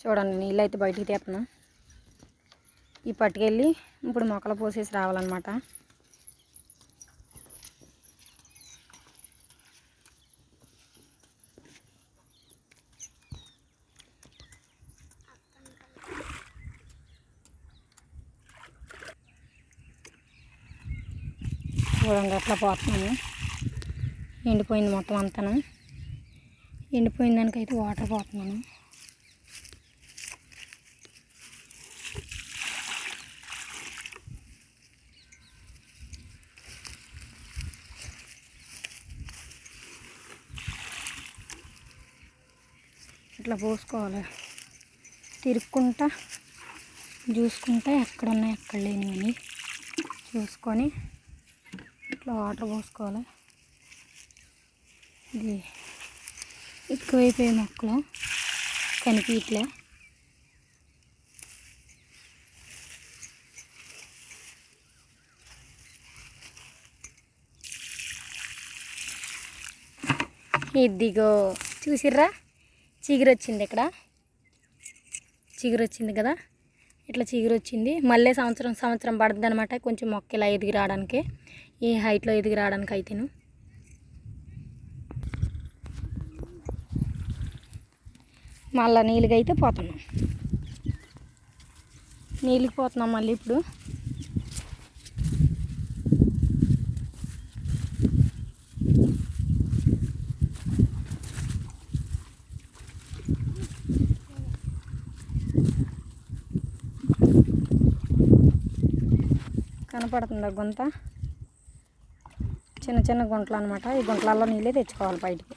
చూడండి నీళ్ళు అయితే బయటికి తీస్తున్నాం. ఈ పట్టుకెళ్ళి ఇప్పుడు మొక్కలు పోసేసి రావాలన్నమాట. చూడండి అట్లా పోతున్నాము. ఎండిపోయింది మొత్తం అంతాను. ఎండిపోయిన దానికైతే వాటర్ పోతున్నాను. ఇట్లా పోసుకోవాలి. తిరుక్కుంటా చూసుకుంటా ఎక్కడ ఉన్నాయి ఎక్కడ లేనివని చూసుకొని ఇట్లా వాటర్ పోసుకోవాలి. ఇది ఎక్కువైపోయే మొక్కలు కనిపించట్లే ఇదిగో చూసిర్రా? చిగురొచ్చింది ఇక్కడ. చిగురు వచ్చింది కదా? ఇట్లా చిగురు వచ్చింది మళ్ళీ సంవత్సరం సంవత్సరం పడుతుంది అనమాట కొంచెం మొక్క ఇలా ఎదిగి రావడానికి. ఈ హైట్లో ఎదిగి రావడానికి అయితేను మళ్ళీ నీళ్ళకి అయితే పోతున్నాం. నీళ్ళకి పోతున్నాం మళ్ళీ ఇప్పుడు. కనపడుతుందా గుంత? చిన్న చిన్న గుంటలు అనమాట ఈ గుంటలలో నీళ్ళే తెచ్చుకోవాలి బయటికి.